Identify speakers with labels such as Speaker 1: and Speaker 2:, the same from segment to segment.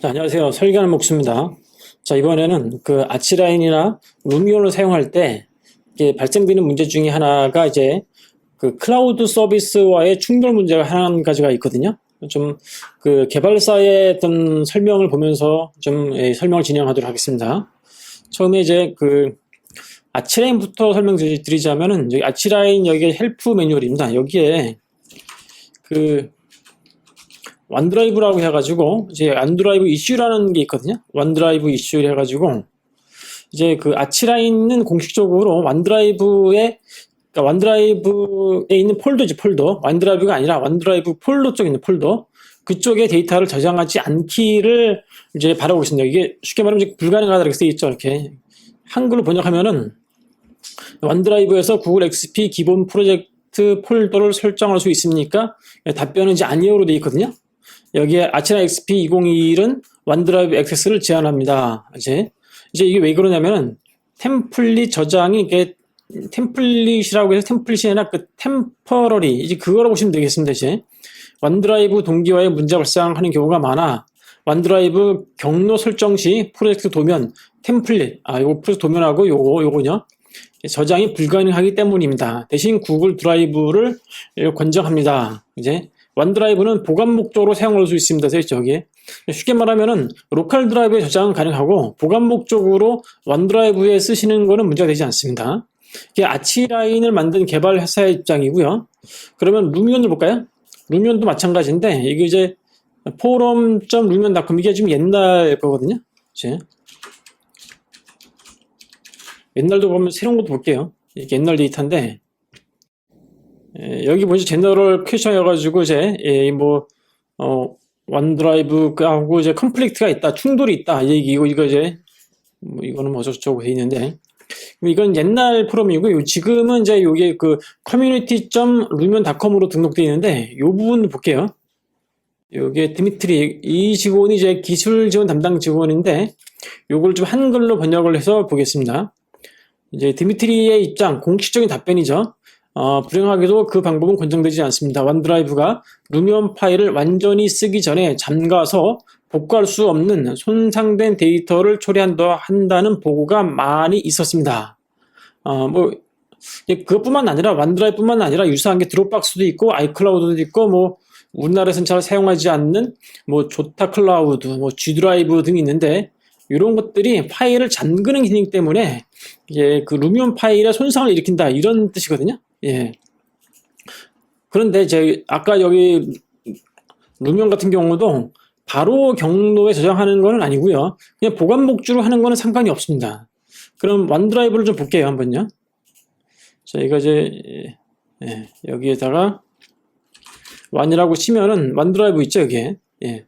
Speaker 1: 자, 안녕하세요. 설계하는 목수입니다. 자, 이번에는 그 아치라인이나 루미온을 사용할 때 발생되는 문제 중에 하나가 이제 그 클라우드 서비스와의 충돌 문제가 한 가지가 있거든요. 좀 그 개발사의 어떤 설명을 보면서 좀 예, 설명을 진행하도록 하겠습니다. 처음에 이제 그 아치라인부터 설명드리자면은 여기 아치라인 여기 헬프 매뉴얼입니다. 여기에 그 원드라이브라고 해가지고 이제 원드라이브 이슈라는 게 있거든요. 원드라이브 이슈를 해가지고 이제 그 아치라인은 공식적으로 원드라이브에 그러니까 원드라이브에 있는 폴더지 폴더 원드라이브가 아니라 원드라이브 폴더 쪽에 있는 폴더 그쪽에 데이터를 저장하지 않기를 이제 바라고 있습니다. 이게 쉽게 말하면 불가능하다 이렇게 써 있죠. 이렇게 한글로 번역하면은 원드라이브에서 구글 XP 기본 프로젝트 폴더를 설정할 수 있습니까? 답변은 이제 아니오로 되어 있거든요. 여기에 아치라 XP 2021은 원드라이브 액세스를 제한합니다. 이제 이제 이게 왜 그러냐면은 템플릿 저장이 이게 템플릿이라고 해서 템플릿이 아니라 그 템퍼러리 이제 그거라고 보시면 되겠습니다. 이제 원드라이브 동기화에 문제가 발생하는 경우가 많아 원드라이브 경로 설정 시 프로젝트 도면 템플릿 아 요거 프로젝트 도면하고 요거 요거냐 저장이 불가능하기 때문입니다. 대신 구글 드라이브를 권장합니다. 이제 원드라이브는 보관 목적으로 사용할 수 있습니다. 여기에. 쉽게 말하면은 로컬 드라이브에 저장은 가능하고 보관 목적으로 원드라이브에 쓰시는 거는 문제가 되지 않습니다. 이게 아치 라인을 만든 개발 회사의 입장이고요. 그러면 루미온을 볼까요? 루미온도 마찬가지인데 이게 이제 포럼.루미온닷컴 이게 좀 옛날 거거든요. 이제 옛날도 보면 새로운 것도 볼게요. 이게 옛날 데이터인데 예, 여기 보시 제너럴 퀘션이어가지고 이제 예, 뭐 어, 원드라이브하고 이제 컨플릭트가 있다, 충돌이 있다 이 얘기고 이거 이제 뭐 이거는 뭐 어쩌고저쩌고 돼 있는데 이건 옛날 포럼이고요. 지금은 이제 요게 그 community.lumen닷컴으로 등록되어 있는데 요 부분 볼게요. 요게 드미트리 이 직원이 이제 기술 지원 담당 직원인데 요걸 좀 한글로 번역을 해서 보겠습니다. 이제 드미트리의 입장 공식적인 답변이죠. 어, 불행하게도 그 방법은 권장되지 않습니다. 원드라이브가 루미온 파일을 완전히 쓰기 전에 잠가서 복구할 수 없는 손상된 데이터를 처리한다 한다는 보고가 많이 있었습니다. 어, 뭐 그것뿐만 아니라 원드라이브뿐만 아니라 유사한 게 드롭박스도 있고 아이클라우드도 있고 뭐 우리나라에서는 잘 사용하지 않는 뭐 조타 클라우드, 뭐 G 드라이브 등이 있는데 이런 것들이 파일을 잠그는 기능 때문에 이게 그 루미온 파일의 손상을 일으킨다 이런 뜻이거든요. 예. 그런데 이제 아까 여기 루미온 같은 경우도 바로 경로에 저장하는 거는 아니고요. 그냥 보관 목주로 하는 거는 상관이 없습니다. 그럼 원드라이브를 좀 볼게요, 한번요. 저희가 이제 예, 여기에다가 완이라고 치면은 원드라이브 있죠, 여기에. 예.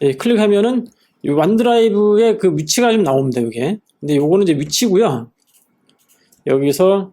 Speaker 1: 예, 클릭하면은 이 원드라이브의 그 위치가 좀 나옵니다, 여기에. 근데 요거는 이제 위치고요. 여기서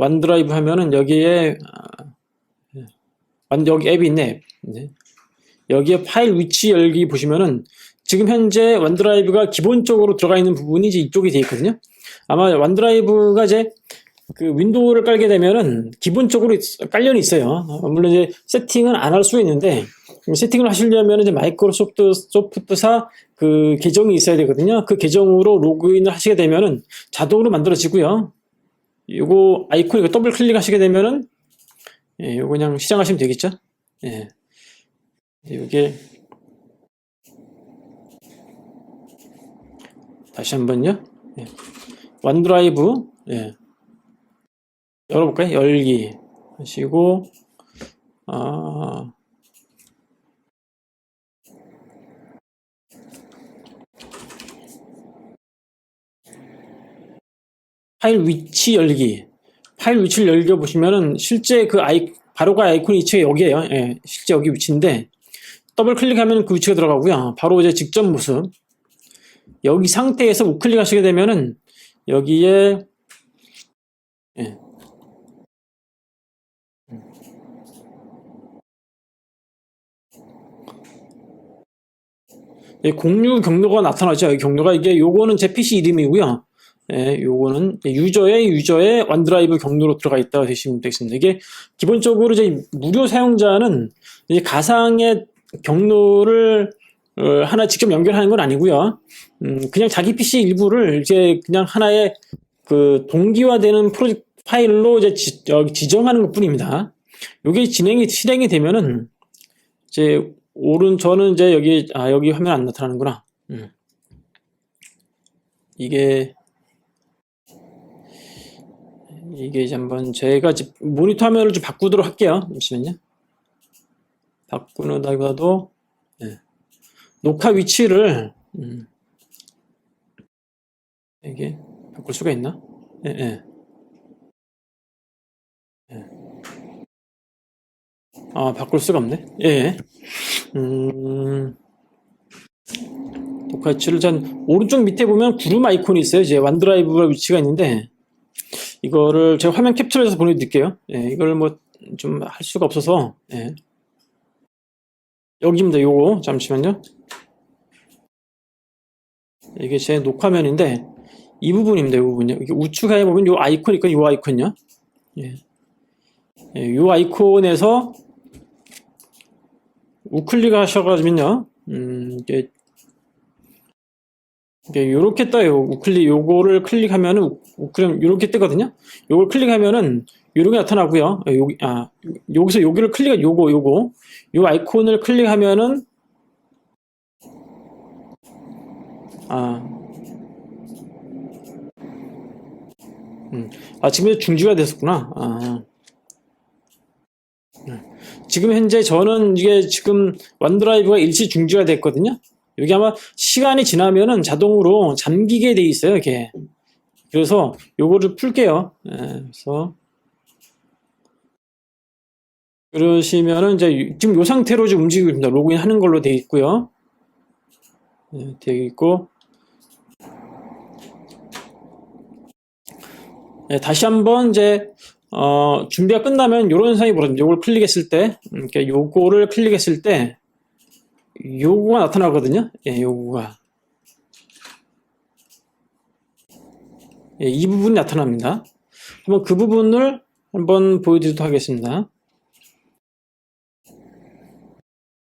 Speaker 1: 원드라이브 하면은 여기에 완 여기 앱이 있네. 앱. 여기에 파일 위치 열기 보시면은 지금 현재 원드라이브가 기본적으로 들어가 있는 부분이 이제 이쪽이 되어 있거든요. 아마 원드라이브가 이제 그 윈도우를 깔게 되면은 기본적으로 깔려 있어요. 물론 이제 세팅은 안 할 수 있는데 세팅을 하시려면 이제 마이크로소프트 소프트사 그 계정이 있어야 되거든요. 그 계정으로 로그인을 하시게 되면은 자동으로 만들어지고요. 요거 아이콘 이거 더블 클릭하시게 되면은 예, 요거 그냥 시작하시면 되겠죠. 예. 요게 다시 한번요. 예. 원드라이브 예. 열어볼까요? 열기 하시고 아 파일 위치 열기. 파일 위치를 열겨 보시면은 실제 그 아이 바로가 아이콘 위치가 여기에요. 예, 실제 여기 위치인데 더블 클릭하면 그 위치가 들어가고요. 바로 이제 직접 모습. 여기 상태에서 우클릭 하시게 되면은 여기에 예. 예, 공유 경로가 나타나죠. 경로가 이게 요거는 제 PC 이름이고요. 예, 요거는 유저의 유저의 원드라이브 경로로 들어가 있다고 되시면 되겠습니다. 이게 기본적으로 이제 무료 사용자는 이제 가상의 경로를 어, 하나 직접 연결하는 건 아니고요. 음, 그냥 자기 PC 일부를 이제 그냥 하나의 그 동기화되는 프로젝트 파일로 이제 지, 여기 지정하는 것 뿐입니다. 이게 진행이, 실행이 되면은 이제 오른, 저는 이제 여기, 아, 여기 화면 안 나타나는구나. 음. 이게, 이게 이제 한번 제가 집 모니터 화면을 좀 바꾸도록 할게요. 잠시만요. 바꾸는다기보다도 예. 녹화 위치를 음. 이게 바꿀 수가 있나? 예, 예. 예. 아, 바꿀 수가 없네. 예. 음. 녹화 위치를 전 오른쪽 밑에 보면 구름 아이콘이 있어요. 이제 완드라이브가 위치가 있는데 이거를 제가 화면 캡처해서 보내드릴게요. 예, 이걸 뭐 좀 할 수가 없어서 예. 여기입니다. 요거 잠시만요. 이게 제 녹화면인데 이 부분입니다. 이 부분요. 이게 우측에 보면 요 아이콘 있거든요. 요 아이콘요. 예. 예, 요 아이콘에서 우클릭 하셔가지고요. 음, 이게 이게 요렇게 떠요. 우클릭 요거를 클릭하면은 우- 우클릭 요렇게 뜨거든요. 요걸 클릭하면은 요렇게 나타나고요. 아, 여기 아 여기서 여기를 클릭 요거 요거 요 아이콘을 클릭하면은 아 음. 아, 지금 중지가 됐었구나. 아. 네. 지금 현재 저는 이게 지금 원드라이브가 일시 중지가 됐거든요. 여기 아마 시간이 지나면은 자동으로 잠기게 돼 있어요, 이게. 그래서 요거를 풀게요. 예, 그래서 그러시면은 이제 유- 지금 요 상태로 지금 움직이고 있습니다. 로그인 하는 걸로 돼 있고요. 예, 돼 있고 예, 다시 한번 이제 어, 준비가 끝나면 이런 현상이 벌어집니다. 요걸 클릭했을 때, 음, 이렇게 요거를 클릭했을 때, 요거가 나타나거든요. 예, 요거가. 예, 이 부분이 나타납니다. 한번 그 부분을 한번 보여드리도록 하겠습니다.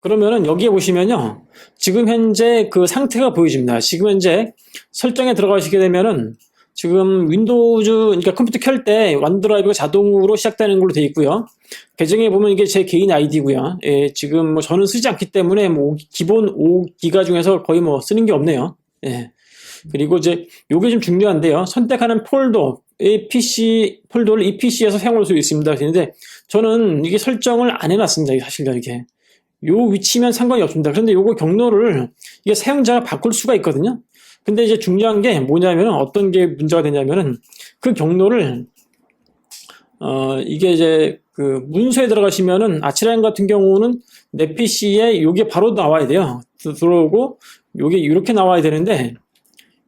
Speaker 1: 그러면은 여기에 보시면요. 지금 현재 그 상태가 보여집니다. 지금 현재 설정에 들어가시게 되면은 지금 윈도우즈, 그러니까 컴퓨터 켤때 원드라이브가 자동으로 시작되는 걸로 되어 있고요. 계정에 보면 이게 제 개인 아이디고요. 예, 지금 뭐 저는 쓰지 않기 때문에 뭐 기본 5기가 중에서 거의 뭐 쓰는 게 없네요. 예. 그리고 이제 요게 좀 중요한데요. 선택하는 폴더, 이 PC 폴더를 이 PC에서 사용할 수 있습니다. 그런데 저는 이게 설정을 안 해놨습니다. 사실요, 이게. 요 위치면 상관이 없습니다. 그런데 요거 경로를 이게 사용자가 바꿀 수가 있거든요. 근데 이제 중요한 게 뭐냐면은 어떤 게 문제가 되냐면은 그 경로를 어 이게 이제 그 문서에 들어가시면은 아치라인 같은 경우는 내 PC에 요게 바로 나와야 돼요. 들- 들어오고 요게 이렇게 나와야 되는데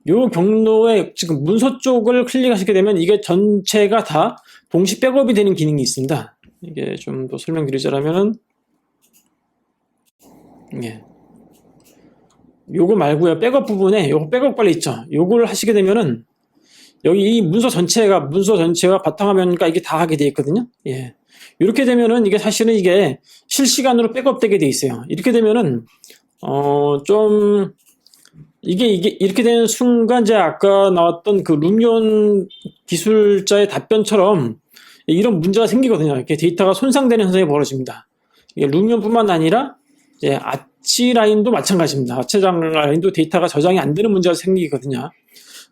Speaker 1: 요 경로에 지금 문서 쪽을 클릭하시게 되면 이게 전체가 다 동시 백업이 되는 기능이 있습니다. 이게 좀 더 설명드리자면은 예. 요거 말고요. 백업 부분에 요거 백업 관리 있죠. 요걸 하시게 되면은 여기 이 문서 전체가 문서 전체가 바탕화면과 이게 다 하게 돼 있거든요. 예. 이렇게 되면은 이게 사실은 이게 실시간으로 백업되게 돼 있어요. 이렇게 되면은 어 좀 이게 이게 이렇게 되는 순간 이제 아까 나왔던 그 루미온 기술자의 답변처럼 이런 문제가 생기거든요. 이렇게 데이터가 손상되는 현상이 벌어집니다. 이게 루미온뿐만 아니라 이제 아 치 라인도 마찬가지입니다. 아치 라인도 데이터가 저장이 안 되는 문제가 생기거든요.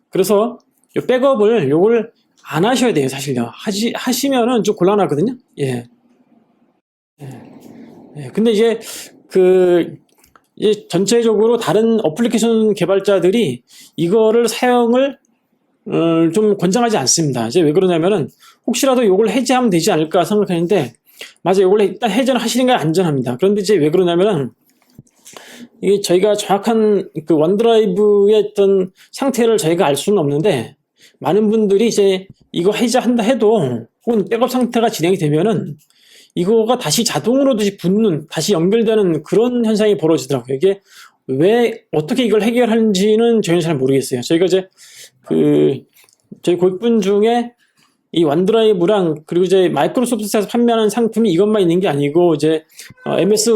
Speaker 1: 그래서 요 백업을 요걸 안 하셔야 돼요, 사실요. 하시 하시면은 좀 곤란하거든요. 예. 예. 예. 근데 이제 그 이제 전체적으로 다른 어플리케이션 개발자들이 이거를 사용을 어, 좀 권장하지 않습니다. 이제 왜 그러냐면은 혹시라도 요걸 해제하면 되지 않을까 생각하는데 맞아요. 요걸 일단 해제를 하시는 게 안전합니다. 그런데 이제 왜 그러냐면은 이게 저희가 정확한 그 원드라이브의 어떤 상태를 저희가 알 수는 없는데 많은 분들이 이제 이거 해제한다 해도 혹은 백업 상태가 진행이 되면은 이거가 다시 자동으로 다시 붙는 다시 연결되는 그런 현상이 벌어지더라고요. 이게 왜 어떻게 이걸 해결하는지는 저희는 잘 모르겠어요. 저희가 이제 그 저희 고객분 중에 이 원드라이브랑 그리고 이제 마이크로소프트에서 판매하는 상품이 이것만 있는 게 아니고 이제 어, MS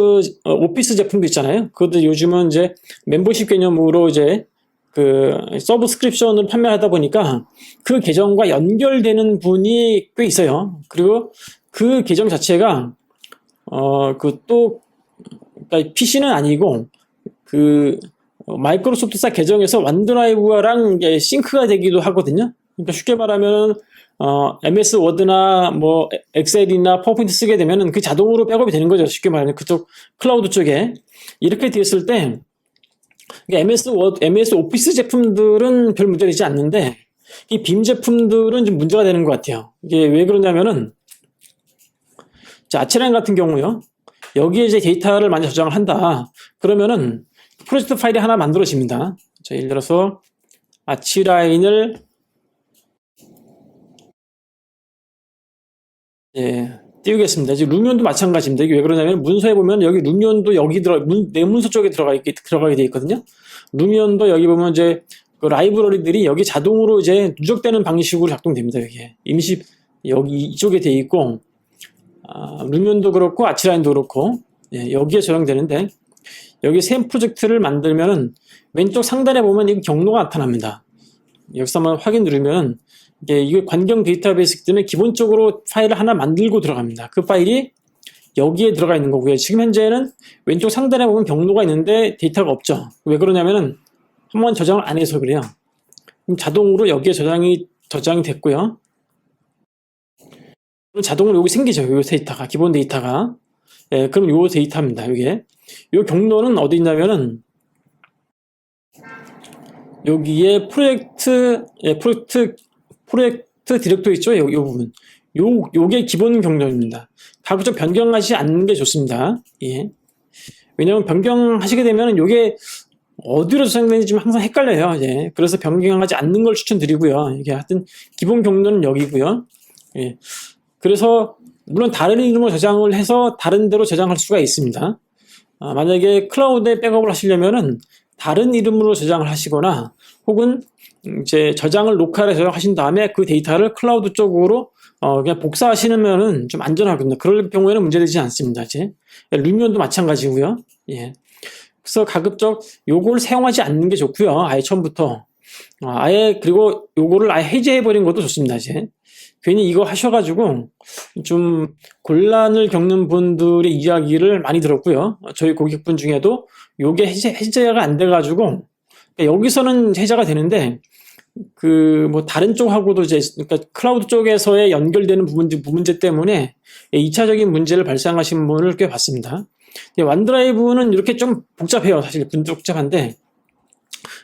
Speaker 1: 어, 오피스 제품도 있잖아요. 그것도 요즘은 이제 멤버십 개념으로 이제 그 서브스크립션을 판매하다 보니까 그 계정과 연결되는 분이 꽤 있어요. 그리고 그 계정 자체가 어 그 또 그러니까 PC는 아니고 그 어, 마이크로소프트사 계정에서 원드라이브랑 싱크가 되기도 하거든요. 그러니까 쉽게 말하면 어, MS 워드나 뭐 엑셀이나 파워포인트 쓰게 되면은 그 자동으로 백업이 되는 거죠. 쉽게 말하면 그쪽 클라우드 쪽에 이렇게 되었을 때 그러니까 MS 워드, MS 오피스 제품들은 별 문제가 되지 않는데 이 빔 제품들은 좀 문제가 되는 것 같아요. 이게 왜 그러냐면은 자, 아치라인 같은 경우요. 여기에 이제 데이터를 많이 저장을 한다. 그러면은 프로젝트 파일이 하나 만들어집니다. 자, 예를 들어서 아치라인을 예, 띄우겠습니다. 지금 루미온도 마찬가지입니다. 이게 왜 그러냐면 문서에 보면 여기 루미온도 여기 들어 문, 내 문서 쪽에 들어가 있게 들어가게 돼 있거든요. 루미온도 여기 보면 이제 그 라이브러리들이 여기 자동으로 이제 누적되는 방식으로 작동됩니다. 여기에 임시 여기 이쪽에 돼 있고 아, 루미온도 그렇고 아치라인도 그렇고 예, 여기에 저장되는데 여기 새 프로젝트를 만들면은 왼쪽 상단에 보면 이 경로가 나타납니다. 여기서 한번 확인 누르면 이게 관경 데이터베이스 때문에 기본적으로 파일을 하나 만들고 들어갑니다. 그 파일이 여기에 들어가 있는 거고요. 지금 현재는 왼쪽 상단에 보면 경로가 있는데 데이터가 없죠. 왜 그러냐면은 한번 저장을 안 해서 그래요. 그럼 자동으로 여기에 저장이 저장이 됐고요. 그럼 자동으로 여기 생기죠. 요 데이터가 기본 데이터가. 예, 그럼 요 데이터입니다. 이게 요 경로는 어디 있냐면은 여기에 프로젝트 예, 프로젝트 프로젝트 디렉터 있죠? 요, 요 부분. 요, 요게 기본 경로입니다. 가급적 변경하지 않는 게 좋습니다. 예. 왜냐면 변경하시게 되면 요게 어디로 저장되는지 좀 항상 헷갈려요. 예. 그래서 변경하지 않는 걸 추천드리고요. 이게 하여튼 기본 경로는 여기고요. 예. 그래서 물론 다른 이름으로 저장을 해서 다른 데로 저장할 수가 있습니다. 아, 만약에 클라우드에 백업을 하시려면은 다른 이름으로 저장을 하시거나 혹은 이제 저장을 로컬에 저장하신 다음에 그 데이터를 클라우드 쪽으로 어 그냥 복사하시면은 좀 안전하거든요. 그럴 경우에는 문제되지 않습니다. 이제 루미온도 마찬가지고요. 예. 그래서 가급적 요걸 사용하지 않는 게 좋고요. 아예 처음부터 어, 아예 그리고 요거를 아예 해제해 버린 것도 좋습니다. 이제 괜히 이거 하셔가지고 좀 곤란을 겪는 분들의 이야기를 많이 들었고요. 저희 고객분 중에도 요게 해제, 해제가 안 돼가지고 그러니까 여기서는 해제가 되는데 그 뭐 다른 쪽하고도 이제 그러니까 클라우드 쪽에서의 연결되는 부분 문제 때문에 2차적인 문제를 발생하신 분을 꽤 봤습니다. 완드라이브는 이렇게 좀 복잡해요. 사실 복잡한데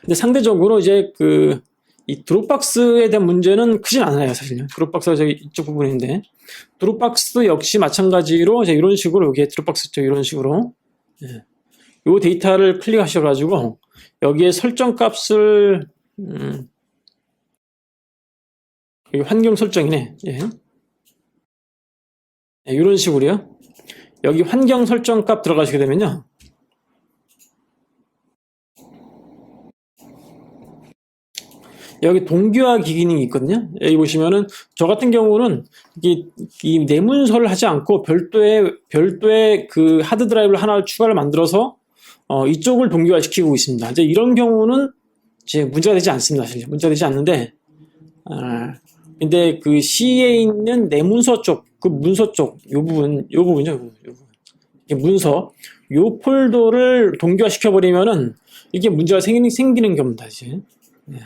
Speaker 1: 근데 상대적으로 이제 그 이 드롭박스에 대한 문제는 크진 않아요, 사실요. 드롭박스가 저기 이쪽 부분인데 드롭박스도 역시 마찬가지로 이제 이런 식으로 여기에 드롭박스 쪽 이런 식으로 예. 요 데이터를 클릭하셔가지고 여기에 설정 값을 음, 여기 환경 설정이네. 예. 네, 이런 식으로요. 여기 환경 설정 값 들어가시게 되면요. 여기 동기화 기능이 있거든요. 여기 보시면은 저 같은 경우는 이, 이 내문서를 하지 않고 별도의 별도의 그 하드 드라이브를 하나 추가를 만들어서 어, 이쪽을 동기화 시키고 있습니다. 이제 이런 경우는 이제 문제가 되지 않습니다. 사실 문제가 되지 않는데 아, 근데 그 C에 있는 내문서 쪽, 그 문서 쪽, 요 부분, 요 부분이죠, 요 부분. 요 부분. 문서, 요 폴더를 동기화 시켜버리면은 이게 문제가 생기는, 생기는 겁니다, 이제. 네.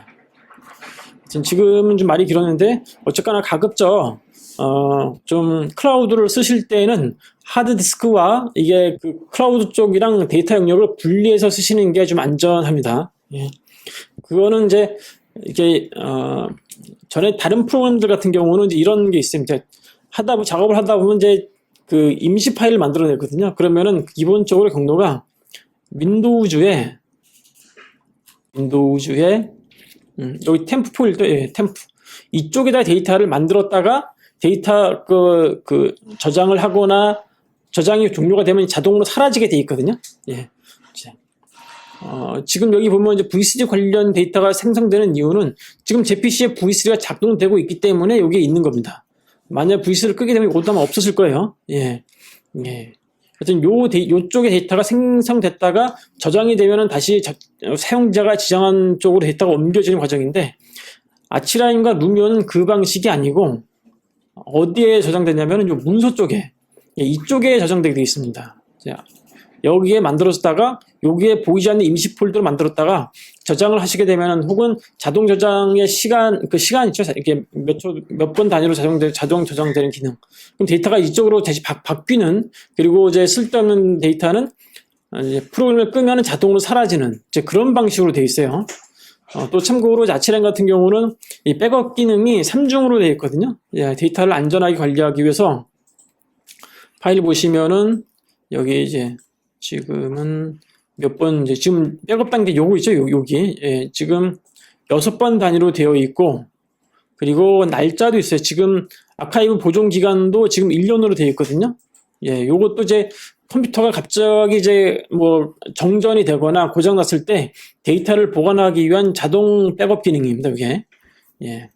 Speaker 1: 지금은 좀 말이 길었는데, 어쨌거나 가급적, 어, 좀 클라우드를 쓰실 때는 하드디스크와 이게 그 클라우드 쪽이랑 데이터 영역을 분리해서 쓰시는 게 좀 안전합니다. 예. 그거는 이제 이게 어 전에 다른 프로그램들 같은 경우는 이런 게 있습니다. 하다 보면 작업을 하다 보면 이제 그 임시 파일을 만들어내거든요. 그러면은 기본적으로 경로가 윈도우즈에 윈도우즈에 음, 여기 템프 포일도 예, 템프 이쪽에다 데이터를 만들었다가 데이터 그, 그 저장을 하거나 저장이 종료가 되면 자동으로 사라지게 돼 있거든요. 예. 어, 지금 여기 보면 이제 V3 관련 데이터가 생성되는 이유는 지금 제 PC에 V3가 작동되고 있기 때문에 여기에 있는 겁니다. 만약 V3를 끄게 되면 이것도 아마 없었을 거예요. 예. 예. 하여튼 요 데, 요쪽에 데이터가 생성됐다가 저장이 되면은 다시 자- 어, 사용자가 지정한 쪽으로 데이터가 옮겨지는 과정인데 아치라인과 루미오는 그 방식이 아니고 어디에 저장되냐면은 요 문서 쪽에 예, 이쪽에 저장되게 되어 있습니다. 자, 여기에 만들었다가 여기에 보이지 않는 임시 폴더를 만들었다가 저장을 하시게 되면은 혹은 자동 저장의 시간 그 시간 있죠 이게 몇초몇 번 단위로 자동 자동 저장되는 기능 그럼 데이터가 이쪽으로 다시 바, 바뀌는 그리고 이제 쓸데없는 데이터는 어, 이제 프로그램을 끄면은 자동으로 사라지는 이제 그런 방식으로 되어 있어요. 어, 또 참고로 아치라인 같은 경우는 이 백업 기능이 3중으로 되어 있거든요. 예, 데이터를 안전하게 관리하기 위해서 파일 보시면은 여기 이제 지금은 몇 번 이제 지금 백업 단계 요거 있죠? 요, 여기. 예, 지금 여섯 번 단위로 되어 있고 그리고 날짜도 있어요. 지금 아카이브 보존 기간도 지금 1년으로 되어 있거든요. 예 요것도 이제 컴퓨터가 갑자기 이제 뭐 정전이 되거나 고장 났을 때 데이터를 보관하기 위한 자동 백업 기능입니다 이게 예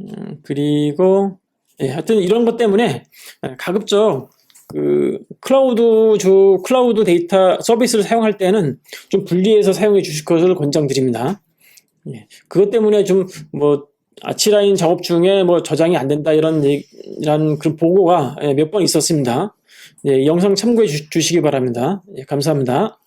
Speaker 1: 음, 그리고 예, 하여튼 이런 것 때문에 가급적 그 클라우드 주 클라우드 데이터 서비스를 사용할 때는 좀 분리해서 사용해 주실 것을 권장드립니다. 예, 그것 때문에 좀뭐 아치라인 작업 중에 뭐 저장이 안 된다 이런 이런 그런 보고가 몇 번 있었습니다. 예, 이 영상 참고해 주, 시기 바랍니다. 예, 감사합니다.